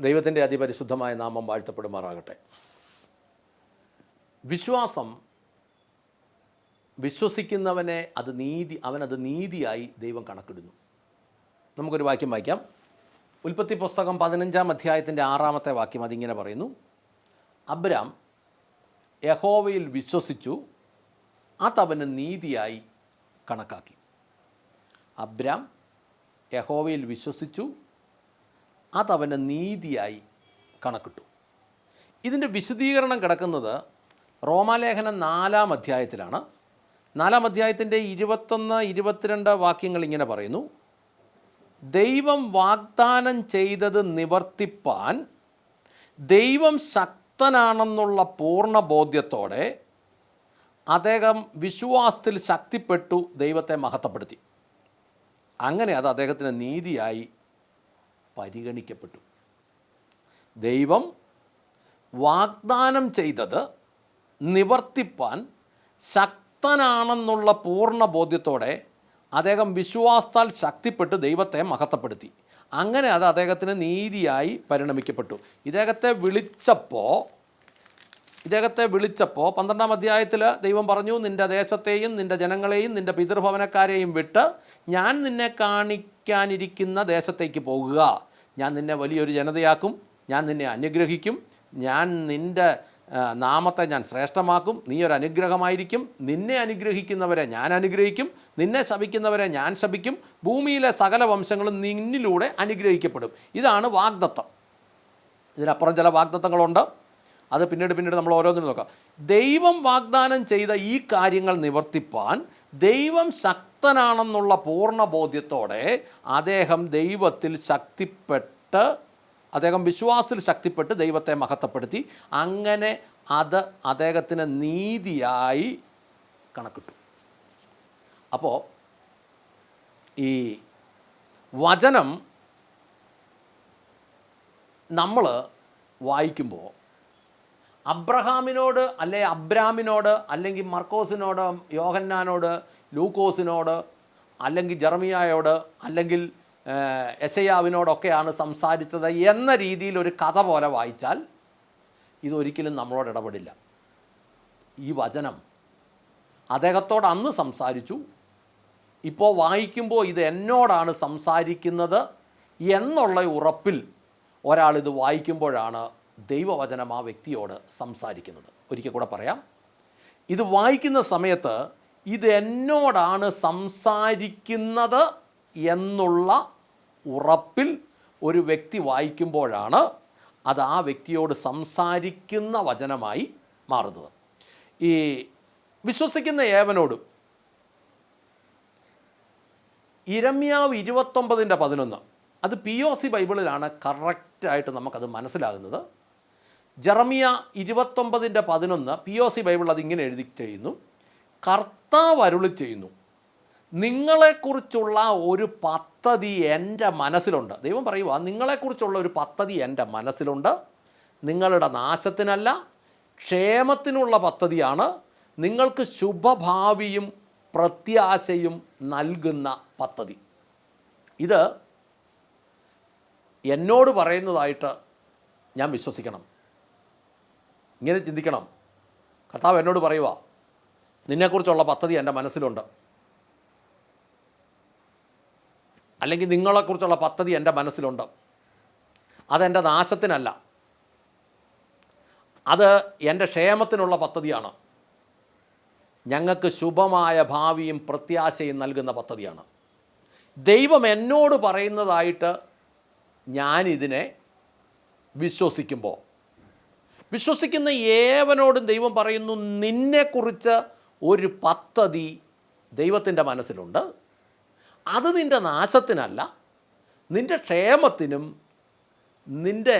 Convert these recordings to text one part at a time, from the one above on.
ദൈവത്തിന്റെ അതിപരിശുദ്ധമായ നാമം വാഴ്ത്തപ്പെടുമാറാകട്ടെ. വിശ്വാസം വിശ്വസിക്കുന്നവനെ അത് നീതി അവനത് നീതിയായി ദൈവം കണക്കിടുന്നു. നമുക്കൊരു വാക്യം വായിക്കാം. ഉൽപ്പത്തി പുസ്തകം പതിനഞ്ചാം അധ്യായത്തിന്റെ ആറാമത്തെ വാക്യം അതിങ്ങനെ പറയുന്നു. അബ്രാം യഹോവയിൽ വിശ്വസിച്ചു അതവന് നീതിയായി കണക്കാക്കി. അബ്രാം യഹോവയിൽ വിശ്വസിച്ചു അതവന് നീതിയായി കണക്കിട്ടു. ഇതിന്റെ വിശദീകരണം കിടക്കുന്നത് റോമാലേഖനം നാലാം അധ്യായത്തിലാണ്. നാലാം അധ്യായത്തിന്റെ ഇരുപത്തൊന്ന് ഇരുപത്തിരണ്ട് വാക്യങ്ങൾ ഇങ്ങനെ പറയുന്നു. ദൈവം വാഗ്ദാനം ചെയ്തത് നിവർത്തിപ്പാൻ ദൈവം ശക്തനാണെന്നുള്ള പൂർണ ബോധ്യത്തോടെ അദ്ദേഹം വിശ്വാസത്തിൽ ശക്തിപ്പെട്ടു ദൈവത്തെ മഹത്വപ്പെടുത്തി. അങ്ങനെ അത് അദ്ദേഹത്തിന് നീതിയായി പരിഗണിക്കപ്പെട്ടു. ദൈവം വാഗ്ദാനം ചെയ്തത് നിവർത്തിപ്പാൻ ശക്തനാണെന്നുള്ള പൂർണ ബോധ്യത്തോടെ അദ്ദേഹം വിശ്വാസത്താൽ ശക്തിപ്പെട്ട് ദൈവത്തെ മഹത്വപ്പെടുത്തി. അങ്ങനെ അത് അദ്ദേഹത്തിന് നീതിയായി പരിണമിക്കപ്പെട്ടു. ഇദ്ദേഹത്തെ വിളിച്ചപ്പോൾ ഇദ്ദേഹത്തെ വിളിച്ചപ്പോൾ പന്ത്രണ്ടാം അധ്യായത്തിൽ ദൈവം പറഞ്ഞു നിന്റെ ദേശത്തെയും നിന്റെ ജനങ്ങളെയും നിന്റെ പിതൃഭവനക്കാരെയും വിട്ട് ഞാൻ നിന്നെ കാണിക്കാനിരിക്കുന്ന ദേശത്തേക്ക് പോകുക. ഞാൻ നിന്നെ വലിയൊരു ജനതയാക്കും ഞാൻ നിന്നെ അനുഗ്രഹിക്കും ഞാൻ നിന്റെ നാമത്തെ ഞാൻ ശ്രേഷ്ഠമാക്കും നീ ഒരു അനുഗ്രഹമായിരിക്കും നിന്നെ അനുഗ്രഹിക്കുന്നവരെ ഞാൻ അനുഗ്രഹിക്കും നിന്നെ ശപിക്കുന്നവരെ ഞാൻ ശപിക്കും ഭൂമിയിലെ സകല വംശങ്ങളും നിന്നിലൂടെ അനുഗ്രഹിക്കപ്പെടും. ഇതാണ് വാഗ്ദത്തം. ഇതിനപ്പുറം ചില വാഗ്ദത്തങ്ങളുണ്ട്. അത് പിന്നീട് പിന്നീട് നമ്മൾ ഓരോന്നിനും നോക്കാം. ദൈവം വാഗ്ദാനം ചെയ്ത ഈ കാര്യങ്ങൾ നിവർത്തിപ്പാൻ ദൈവം ശക്തനാണെന്നുള്ള പൂർണ ബോധ്യത്തോടെ അദ്ദേഹം ദൈവത്തിൽ ശക്തിപ്പെട്ട് അദ്ദേഹം വിശ്വാസത്തിൽ ശക്തിപ്പെട്ട് ദൈവത്തെ മഹത്വപ്പെടുത്തി. അങ്ങനെ അത് അദ്ദേഹത്തിന് നീതിയായി കണക്കിട്ടു. അപ്പോൾ ഈ വചനം നമ്മൾ വായിക്കുമ്പോൾ അബ്രഹാമിനോട് അല്ലെ അബ്രാമിനോട് അല്ലെങ്കിൽ മർക്കോസിനോട് യോഹന്നാനോട് ലൂക്കോസിനോട് അല്ലെങ്കിൽ ജർമിയായോട് അല്ലെങ്കിൽ എസയാവിനോടൊക്കെയാണ് സംസാരിച്ചത് എന്ന രീതിയിൽ ഒരു കഥ പോലെ വായിച്ചാൽ ഇതൊരിക്കലും നമ്മളോട് ഇടപെടില്ല. ഈ വചനം അദ്ദേഹത്തോട് അന്ന് സംസാരിച്ചു. ഇപ്പോൾ വായിക്കുമ്പോൾ ഇത് എന്നോടാണ് സംസാരിക്കുന്നത് എന്നുള്ള ഉറപ്പിൽ ഒരാൾ ഇത് വായിക്കുമ്പോഴാണ് ദൈവവചനം ആ വ്യക്തിയോട് സംസാരിക്കുന്നത്. ഒരിക്കൽ കൂടെ പറയാം. ഇത് വായിക്കുന്ന സമയത്ത് ഇത് എന്നോടാണ് സംസാരിക്കുന്നത് എന്നുള്ള ഉറപ്പിൽ ഒരു വ്യക്തി വായിക്കുമ്പോഴാണ് അത് ആ വ്യക്തിയോട് സംസാരിക്കുന്ന വചനമായി മാറുന്നത്. ഈ വിശ്വസിക്കുന്ന ഏവനോടും ഇരമ്യാവ് ഇരുപത്തൊമ്പതിന്റെ പതിനൊന്ന് അത് പി ഒ സി ബൈബിളിലാണ് കറക്റ്റായിട്ട് നമുക്കത് മനസ്സിലാകുന്നത്. ജെറമിയ ഇരുപത്തൊമ്പതിന്റെ പതിനൊന്ന് പി ഒ സി ബൈബിൾ അതിങ്ങനെ എഴുതി ചെയ്യുന്നു. കർത്താവ് അരുളി ചെയ്യുന്നു. നിങ്ങളെക്കുറിച്ചുള്ള ഒരു പദ്ധതി എന്റെ മനസ്സിലുണ്ട്. ദൈവം പറയുക നിങ്ങളെക്കുറിച്ചുള്ള ഒരു പദ്ധതി എന്റെ മനസ്സിലുണ്ട്. നിങ്ങളുടെ നാശത്തിനല്ല ക്ഷേമത്തിനുള്ള പദ്ധതിയാണ്. നിങ്ങൾക്ക് ശുഭഭാവിയും പ്രത്യാശയും നൽകുന്ന പദ്ധതി. ഇത് എന്നോട് പറയുന്നതായിട്ട് ഞാൻ വിശ്വസിക്കണം. ഇങ്ങനെ ചിന്തിക്കണം. കർത്താവ് എന്നോട് പറയുക നിന്നെക്കുറിച്ചുള്ള പദ്ധതി എന്റെ മനസ്സിലുണ്ട്. അല്ലെങ്കിൽ നിങ്ങളെക്കുറിച്ചുള്ള പദ്ധതി എന്റെ മനസ്സിലുണ്ട്. അതെന്റെ നാശത്തിനല്ല. അത് എന്റെ ക്ഷേമത്തിനുള്ള പദ്ധതിയാണ്. ഞങ്ങൾക്ക് ശുഭമായ ഭാവിയും പ്രത്യാശയും നൽകുന്ന പദ്ധതിയാണ്. ദൈവം എന്നോട് പറയുന്നതായിട്ട് ഞാനിതിനെ വിശ്വസിക്കുമ്പോൾ വിശ്വസിക്കുന്ന ഏവനോടും ദൈവം പറയുന്നു നിന്നെക്കുറിച്ച് ഒരു പദ്ധതി ദൈവത്തിന്റെ മനസ്സിലുണ്ട്. അത് നിന്റെ നാശത്തിനല്ല നിന്റെ ക്ഷേമത്തിനും നിന്റെ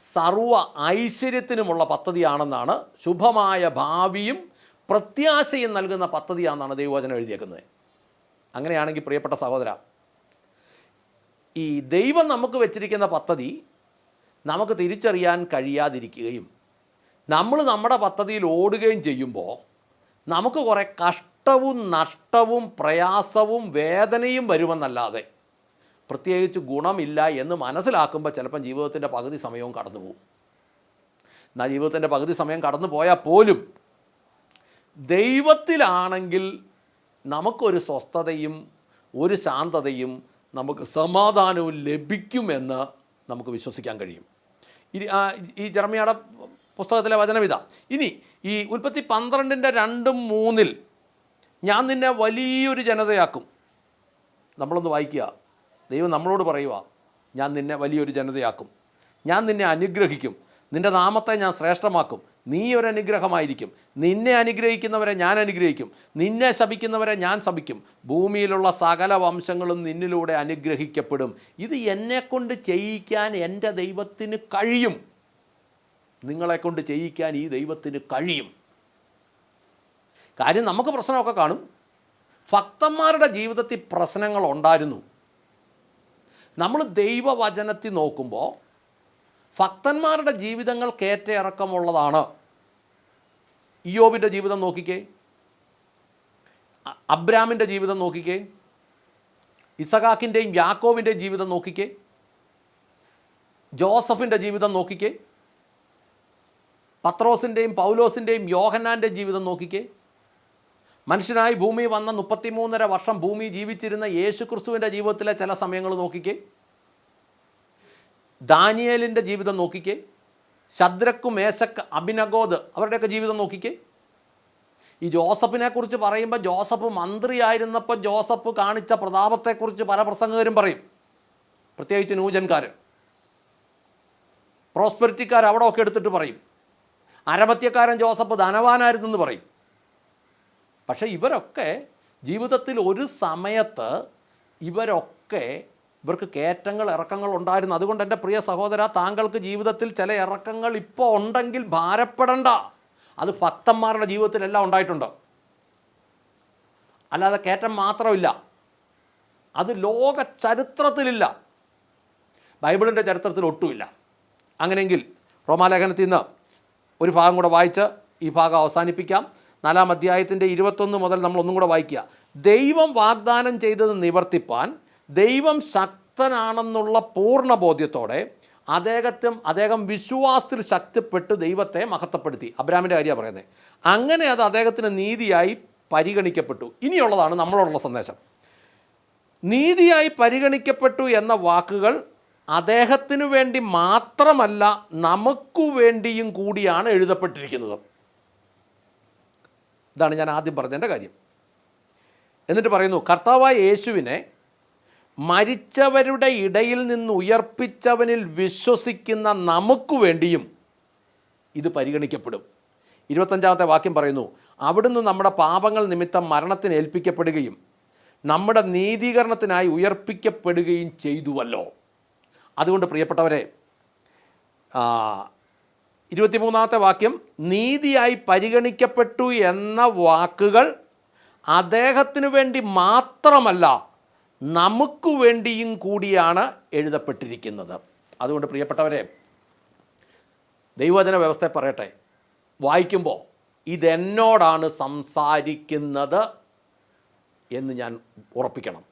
സർവ ഐശ്വര്യത്തിനുമുള്ള പദ്ധതിയാണെന്നാണ് ശുഭമായ ഭാവിയും പ്രത്യാശയും നൽകുന്ന പദ്ധതിയാണെന്നാണ് ദൈവവചനം എഴുതിയേക്കുന്നത്. അങ്ങനെയാണെങ്കിൽ പ്രിയപ്പെട്ട സഹോദര ഈ ദൈവം നമുക്ക് വെച്ചിരിക്കുന്ന പദ്ധതി നമുക്ക് തിരിച്ചറിയാൻ കഴിയാതിരിക്കുകയും നമ്മൾ നമ്മുടെ പദ്ധതിയിൽ ഓടുകയും ചെയ്യുമ്പോൾ നമുക്ക് കുറേ കഷ്ടവും നഷ്ടവും പ്രയാസവും വേദനയും വരുമെന്നല്ലാതെ പ്രത്യേകിച്ച് ഗുണമില്ല എന്ന് മനസ്സിലാക്കുമ്പോൾ ചിലപ്പം ജീവിതത്തിന്റെ പകുതി സമയവും കടന്നു പോകും. എന്നാൽ ജീവിതത്തിന്റെ പകുതി സമയം കടന്നു പോയാൽ പോലും ദൈവത്തിലാണെങ്കിൽ നമുക്കൊരു സ്വസ്ഥതയും ഒരു ശാന്തതയും നമുക്ക് സമാധാനവും ലഭിക്കുമെന്ന് നമുക്ക് വിശ്വസിക്കാൻ കഴിയും. ഈ ജർമ്മയുടെ പുസ്തകത്തിലെ വചനവിധ ഇനി ഈ ഉൽപ്പത്തി പന്ത്രണ്ടിന്റെ രണ്ടും മൂന്നിൽ ഞാൻ നിന്നെ വലിയൊരു ജനതയാക്കും. നമ്മളൊന്ന് വായിക്കുക. ദൈവം നമ്മളോട് പറയുക ഞാൻ നിന്നെ വലിയൊരു ജനതയാക്കും. ഞാൻ നിന്നെ അനുഗ്രഹിക്കും. നിന്റെ നാമത്തെ ഞാൻ ശ്രേഷ്ഠമാക്കും. നീ ഒരു അനുഗ്രഹമായിരിക്കും നിന്നെ അനുഗ്രഹിക്കുന്നവരെ ഞാൻ അനുഗ്രഹിക്കും. നിന്നെ ശപിക്കുന്നവരെ ഞാൻ ശപിക്കും. ഭൂമിയിലുള്ള സകല വംശങ്ങളും നിന്നിലൂടെ അനുഗ്രഹിക്കപ്പെടും. ഇത് എന്നെക്കൊണ്ട് ചെയ്യിക്കാൻ എന്റെ ദൈവത്തിന് കഴിയും. നിങ്ങളെക്കൊണ്ട് ചെയ്യിക്കാൻ ഈ ദൈവത്തിന് കഴിയും. കാര്യം നമുക്ക് പ്രശ്നമൊക്കെ കാണും. ഭക്തന്മാരുടെ ജീവിതത്തിൽ പ്രശ്നങ്ങൾ ഉണ്ടായിരുന്നു. നമ്മൾ ദൈവവചനത്തിൽ നോക്കുമ്പോൾ ഭക്തന്മാരുടെ ജീവിതങ്ങൾ കയറ്റയിറക്കമുള്ളതാണ് ഇയോബിന്റെ ജീവിതം നോക്കിക്കേ. അബ്രാമിന്റെ ജീവിതം നോക്കിക്കേ. ഇസഖാക്കിന്റെയും യാക്കോവിന്റെയും ജീവിതം നോക്കിക്കേ. ജോസഫിന്റെ ജീവിതം നോക്കിക്കേ. പത്രോസിന്റെയും പൗലോസിന്റെയും യോഹന്നാന്റെ ജീവിതം നോക്കിക്കേ. മനുഷ്യനായി ഭൂമി വന്ന മുപ്പത്തിമൂന്നര വർഷം ഭൂമി ജീവിച്ചിരുന്ന യേശു ക്രിസ്തുവിന്റെ ജീവിതത്തിലെ ചില സമയങ്ങൾ നോക്കിക്കേ. ദാനിയേലിന്റെ ജീവിതം നോക്കിക്കേ. ശദ്രക്കു മേശക്ക് അഭിനഗോദ് അവരുടെയൊക്കെ ജീവിതം നോക്കിക്കേ. ഈ ജോസഫിനെ കുറിച്ച് പറയുമ്പോൾ ജോസഫ് മന്ത്രിയായിരുന്നപ്പോൾ ജോസഫ് കാണിച്ച പ്രതാപത്തെക്കുറിച്ച് പല പ്രസംഗകരും പറയും. പ്രത്യേകിച്ച് നൂജൻകാർ പ്രോസ്പെരിറ്റിക്കാർ അവിടെ ഒക്കെ എടുത്തിട്ട് പറയും. അരമത്യക്കാരൻ ജോസഫ് ധനവാനായിരുന്നു എന്ന് പറയും. പക്ഷേ ഇവരൊക്കെ ജീവിതത്തിൽ ഒരു സമയത്ത് ഇവരൊക്കെ ഇവർക്ക് കയറ്റങ്ങൾ ഇറക്കങ്ങൾ ഉണ്ടായിരുന്നു. അതുകൊണ്ട് എന്റെ പ്രിയ സഹോദര താങ്കൾക്ക് ജീവിതത്തിൽ ചില ഇറക്കങ്ങൾ ഇപ്പോൾ ഉണ്ടെങ്കിൽ ഭാരപ്പെടണ്ട. അത് ഭക്തന്മാരുടെ ജീവിതത്തിലെല്ലാം ഉണ്ടായിട്ടുണ്ട്. അല്ലാതെ കയറ്റം മാത്രമില്ല. അത് ലോക ചരിത്രത്തിലില്ല. ബൈബിളിന്റെ ചരിത്രത്തിൽ ഒട്ടുമില്ല. അങ്ങനെയെങ്കിൽ റോമാലേഖനത്തിൽ നിന്ന് ഒരു ഭാഗം കൂടെ വായിച്ച് ഈ ഭാഗം അവസാനിപ്പിക്കാം. നാലാം അധ്യായത്തിന്റെ ഇരുപത്തൊന്ന് മുതൽ നമ്മൾ ഒന്നും കൂടെ വായിക്കുക. ദൈവം വാഗ്ദാനം ചെയ്തത് നിവർത്തിപ്പാൻ ദൈവം ശക്തനാണെന്നുള്ള പൂർണ ബോധ്യത്തോടെ അദ്ദേഹത്തും അദ്ദേഹം വിശ്വാസത്തിൽ ശക്തിപ്പെട്ട് ദൈവത്തെ മഹത്വപ്പെടുത്തി. അബ്രാമിന്റെ കാര്യമാണ് പറയുന്നത്. അങ്ങനെ അത് അദ്ദേഹത്തിന് നീതിയായി പരിഗണിക്കപ്പെട്ടു. ഇനിയുള്ളതാണ് നമ്മളോടുള്ള സന്ദേശം. നീതിയായി പരിഗണിക്കപ്പെട്ടു എന്ന വാക്കുകൾ അദ്ദേഹത്തിനു വേണ്ടി മാത്രമല്ല നമുക്കു വേണ്ടിയും കൂടിയാണ് എഴുതപ്പെട്ടിരിക്കുന്നത്. ഇതാണ് ഞാൻ ആദ്യം പറഞ്ഞതിന്റെ കാര്യം. എന്നിട്ട് പറയുന്നു കർത്താവായ യേശുവിനെ മരിച്ചവരുടെ ഇടയിൽ നിന്ന് ഉയർപ്പിച്ചവനിൽ വിശ്വസിക്കുന്ന നമുക്കു വേണ്ടിയും ഇത് പരിഗണിക്കപ്പെടും. ഇരുപത്തഞ്ചാമത്തെ വാക്യം പറയുന്നു അവിടുന്ന് നമ്മുടെ പാപങ്ങൾ നിമിത്തം മരണത്തിന് ഏൽപ്പിക്കപ്പെടുകയും നമ്മുടെ നീതീകരണത്തിനായി ഉയർപ്പിക്കപ്പെടുകയും ചെയ്തുവല്ലോ. അതുകൊണ്ട് പ്രിയപ്പെട്ടവരെ ഇരുപത്തിമൂന്നാമത്തെ വാക്യം നീതിയായി പരിഗണിക്കപ്പെട്ടു എന്ന വാക്കുകൾ അദ്ദേഹത്തിനു വേണ്ടി മാത്രമല്ല നമുക്ക് വേണ്ടിയും കൂടിയാണ് എഴുതപ്പെട്ടിരിക്കുന്നത്. അതുകൊണ്ട് പ്രിയപ്പെട്ടവരെ ദൈവവചന വ്യവസ്ഥ പറയട്ടെ. വായിക്കുമ്പോൾ ഇതെന്നോടാണ് സംസാരിക്കുന്നത് എന്ന് ഞാൻ ഉറപ്പിക്കണം.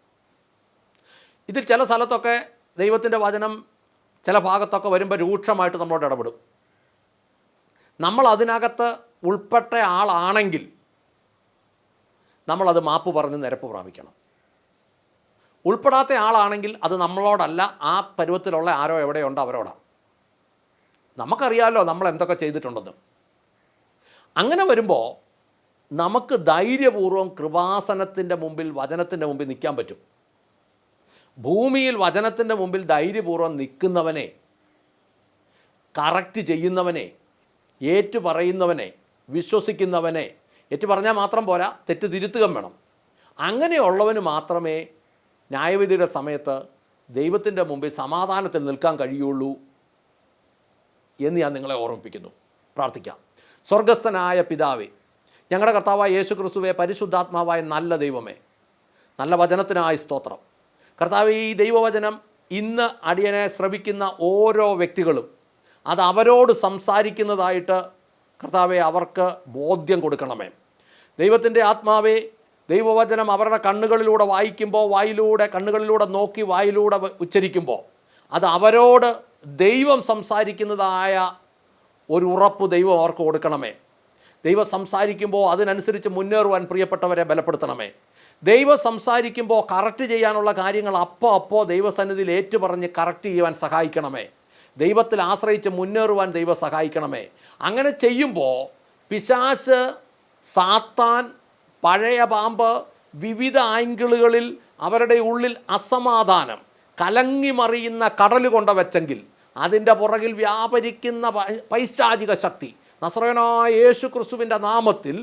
ഇതിൽ ചില സ്ഥലത്തൊക്കെ ദൈവത്തിന്റെ വചനം ചില ഭാഗത്തൊക്കെ വരുമ്പോൾ രൂക്ഷമായിട്ട് നമ്മളോട് ഇടപെടും. നമ്മൾ അതിനകത്ത് ഉൾപ്പെട്ട ആളാണെങ്കിൽ നമ്മളത് മാപ്പ് പറഞ്ഞ് നിരപ്പ് പ്രാപിക്കണം. ഉൾപ്പെടാത്ത ആളാണെങ്കിൽ അത് നമ്മളോടല്ല ആ പരുവത്തിലുള്ള ആരോ എവിടെയുണ്ടോ അവരോടാണ് നമുക്കറിയാമല്ലോ നമ്മൾ എന്തൊക്കെ ചെയ്തിട്ടുണ്ടെന്ന്. അങ്ങനെ വരുമ്പോൾ നമുക്ക് ധൈര്യപൂർവം കൃപാസനത്തിന്റെ മുമ്പിൽ വചനത്തിന്റെ മുമ്പിൽ നിൽക്കാൻ പറ്റും. ഭൂമിയിൽ വചനത്തിന്റെ മുമ്പിൽ ധൈര്യപൂർവം നിൽക്കുന്നവനെ കറക്റ്റ് ചെയ്യുന്നവനെ ഏറ്റു പറയുന്നവനെ വിശ്വസിക്കുന്നവനെ ഏറ്റു പറഞ്ഞാൽ മാത്രം പോരാ തെറ്റ് തിരുത്തുകം വേണം. അങ്ങനെയുള്ളവന് മാത്രമേ ന്യായവിധിയുടെ സമയത്ത് ദൈവത്തിന്റെ മുമ്പിൽ സമാധാനത്തിൽ നിൽക്കാൻ കഴിയുള്ളൂ എന്ന് ഞാൻ നിങ്ങളെ ഓർമ്മിപ്പിക്കുന്നു. പ്രാർത്ഥിക്കാം. സ്വർഗസ്ഥനായ പിതാവേ ഞങ്ങളുടെ കർത്താവായ യേശു ക്രിസ്തുവെ പരിശുദ്ധാത്മാവായ നല്ല ദൈവമേ നല്ല വചനത്തിനായി സ്തോത്രം. കർത്താവ് ഈ ദൈവവചനം ഇന്ന് അടിയനെ ശ്രവിക്കുന്ന ഓരോ വ്യക്തികളും അത് അവരോട് സംസാരിക്കുന്നതായിട്ട് കർത്താവെ അവർക്ക് ബോധ്യം കൊടുക്കണമേ. ദൈവത്തിന്റെ ആത്മാവെ ദൈവവചനം അവരുടെ കണ്ണുകളിലൂടെ വായിക്കുമ്പോൾ വായിലൂടെ കണ്ണുകളിലൂടെ നോക്കി വായിലൂടെ ഉച്ചരിക്കുമ്പോൾ അത് അവരോട് ദൈവം സംസാരിക്കുന്നതായ ഒരു ഉറപ്പ് ദൈവം അവർക്ക് കൊടുക്കണമേ. ദൈവം സംസാരിക്കുമ്പോൾ അതിനനുസരിച്ച് മുന്നേറുവാൻ പ്രിയപ്പെട്ടവരെ ബലപ്പെടുത്തണമേ. ദൈവം സംസാരിക്കുമ്പോൾ കറക്റ്റ് ചെയ്യാനുള്ള കാര്യങ്ങൾ അപ്പോൾ അപ്പോൾ ദൈവസന്നിധിയിൽ ഏറ്റുപറഞ്ഞ് കറക്റ്റ് ചെയ്യുവാൻ സഹായിക്കണമേ. ദൈവത്തിൽ ആശ്രയിച്ച് മുന്നേറുവാൻ ദൈവം സഹായിക്കണമേ. അങ്ങനെ ചെയ്യുമ്പോൾ പിശാശ് സാത്താൻ പഴയ പാമ്പ് വിവിധ ആംഗിളുകളിൽ അവരുടെ ഉള്ളിൽ അസമാധാനം കലങ്ങി മറിയുന്ന കടൽ കൊണ്ട വെച്ചെങ്കിൽ അതിന്റെ പുറകിൽ വ്യാപരിക്കുന്ന പൈശാചിക ശക്തി. നസ്രയനായ യേശു ക്രിസ്തുവിന്റെ നാമത്തിൽ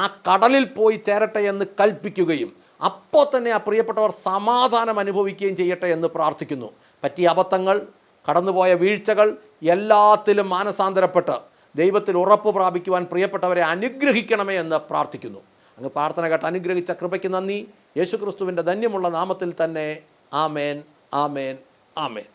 ആ കടലിൽ പോയി ചേരട്ടെ എന്ന് കൽപ്പിക്കുകയും അപ്പോൾ തന്നെ ആ പ്രിയപ്പെട്ടവർ സമാധാനം അനുഭവിക്കുകയും ചെയ്യട്ടെ എന്ന് പ്രാർത്ഥിക്കുന്നു. പറ്റിയ അബദ്ധങ്ങൾ കടന്നുപോയ വീഴ്ചകൾ എല്ലാത്തിലും മാനസാന്തരപ്പെട്ട് ദൈവത്തിൽ ഉറപ്പ് പ്രാപിക്കുവാൻ പ്രിയപ്പെട്ടവരെ അനുഗ്രഹിക്കണമേ എന്ന് പ്രാർത്ഥിക്കുന്നു. അങ്ങ് പ്രാർത്ഥന കേട്ട് അനുഗ്രഹിച്ച കൃപയ്ക്ക് നന്ദി. യേശുക്രിസ്തുവിന്റെ ധന്യമുള്ള നാമത്തിൽ തന്നെ ആമേൻ ആമേൻ ആമേൻ.